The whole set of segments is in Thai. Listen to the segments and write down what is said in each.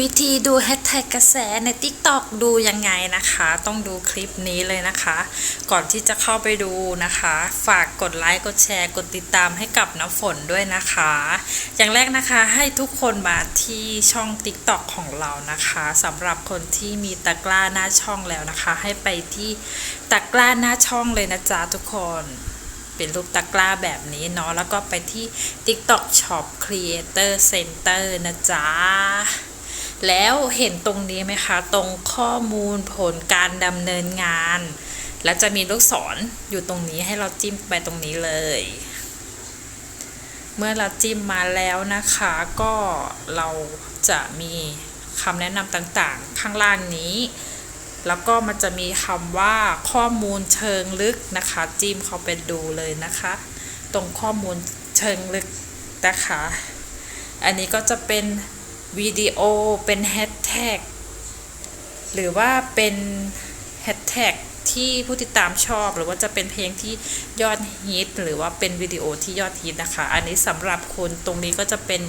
วิธีดูแฮชแท็กกระแสใน TikTok ดูยังไงนะคะ ต้องดูคลิปนี้เลยนะคะ ก่อนที่จะเข้าไปดูนะคะ ฝากกดไลค์ กดแชร์ กดติดตามให้กับน้ำฝนด้วยนะคะ อย่างแรกนะคะให้ทุกคนมาที่ช่อง TikTok ของเรานะคะสำหรับคนที่มีตะกร้าหน้าช่องแล้วนะคะ ให้ไปที่ตะกร้าหน้าช่องเลยนะจ๊ะทุกคนเป็นรูปตะกร้าแบบนี้เนาะแล้วก็ไปที่ TikTok Shop Creator Center นะจ๊ะ แล้วเห็นตรงนี้ไหมคะ ตรงข้อมูลผลการดำเนินงาน แล้วจะมีลูกศรออยู่ตรงนี้ให้เราจิ้มไปตรงนี้เลย เมื่อเราจิ้มมาแล้วนะคะ ก็เราจะมีคำแนะนำต่างๆ ข้างล่างนี้ แล้วก็มันจะมีคำว่าข้อมูลเชิงลึกนะคะ จิ้มเข้าไปดูเลยนะคะ ตรงข้อมูลเชิงลึกนะคะ อันนี้ก็จะเป็น วิดีโอเป็นแฮชแท็กหรือว่าเป็นแฮชแท็กที่ผู้ติดตามชอบหรือว่าจะเป็นเพลงที่ยอดฮิตหรือว่าเป็นวิดีโอที่ยอดฮิตนะคะ อันนี้สำหรับคนตรงนี้ก็จะเป็น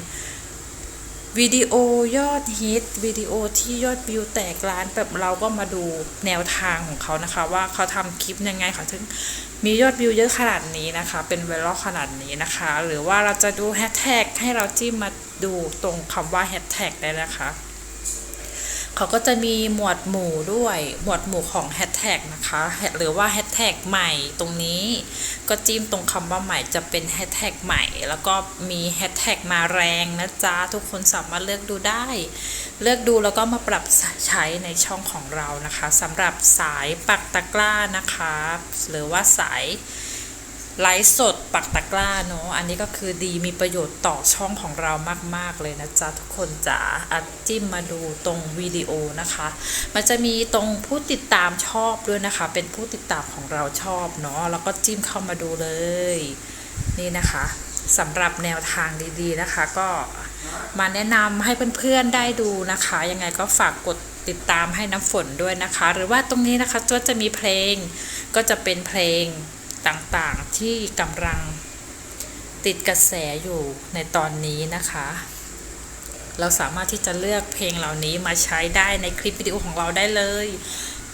วิดีโอยอดฮิตวิดีโอที่ยอดวิวแตกล้านแบบเราก็มาดูแนวทางของเขานะคะ ว่าเขาทำคลิปยังไงเขาถึงมียอดวิวเยอะขนาดนี้นะคะ เป็นไวรัลขนาดนี้นะคะ หรือว่าเราจะดูแฮชแท็กให้เราจิ้มมาดูตรงคำว่าแฮชแท็กได้นะคะ เขาก็จะมีหมวดหมู่ด้วย หมวดหมู่ของแฮชแท็กนะคะ หรือว่าแฮชแท็กใหม่ตรงนี้ ก็จิ้มตรงคำว่าใหม่จะเป็นแฮชแท็กใหม่ แล้วก็มีแฮชแท็กมาแรงนะจ๊ะ ทุกคนสามารถเลือกดูได้ เลือกดูแล้วก็มาปรับใช้ในช่องของเรานะคะสำหรับสายปักตะกร้านะคะ หรือว่าสาย ไลฟ์สดปักตะกร้าเนาะอันนี้ก็คือดีมีประโยชน์ต่อช่องของเรามาก ๆ เลยนะจ๊ะ ทุกคนจ๋าอัดจิ้มมาดูตรงวิดีโอนะคะ มันจะมีตรงผู้ติดตามชอบด้วยนะคะ เป็นผู้ติดตามของเราชอบเนาะแล้วก็จิ้มเข้ามาดูเลย นี่นะคะสำหรับแนวทางดีๆนะคะ ก็มาแนะนำให้เพื่อนๆได้ดูนะคะ ยังไงก็ฝากกดติดตามให้น้ำฝนด้วยนะคะ หรือว่าตรงนี้นะคะก็จะมีเพลงก็จะเป็นเพลง ต่างๆที่กำลังติดกระแสอยู่ในตอนนี้นะคะ เราสามารถที่จะเลือกเพลงเหล่านี้มาใช้ได้ในคลิปวิดีโอของเราได้เลย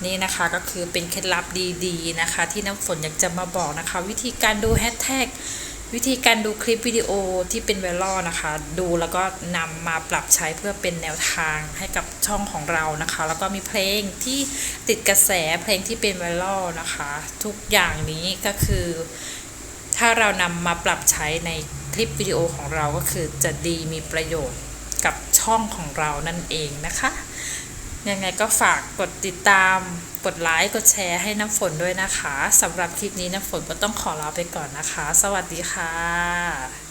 นี่นะคะก็คือเป็นเคล็ดลับดีๆนะคะ ที่น้ำฝนอยากจะมาบอกนะคะ วิธีการดูแฮชแท็ก วิธีการดูคลิปวิดีโอที่เป็นไวรัลนะคะ ดูแล้วก็นำมาปรับใช้เพื่อเป็นแนวทางให้กับช่องของเรานะคะ แล้วก็มีเพลงที่ติดกระแสเพลงที่เป็นไวรัลนะคะ ทุกอย่างนี้ก็คือ ถ้าเรานำมาปรับใช้ในคลิปวิดีโอของเราก็คือจะดีมีประโยชน์กับช่องของเรานั่นเองนะคะ ยังไงก็ฝากกดติดตาม กดไลค์ กดแชร์ให้น้ำฝนด้วยนะคะสำหรับคลิปนี้น้ำฝนก็ต้องขอลาไปก่อนนะคะ สวัสดีค่ะ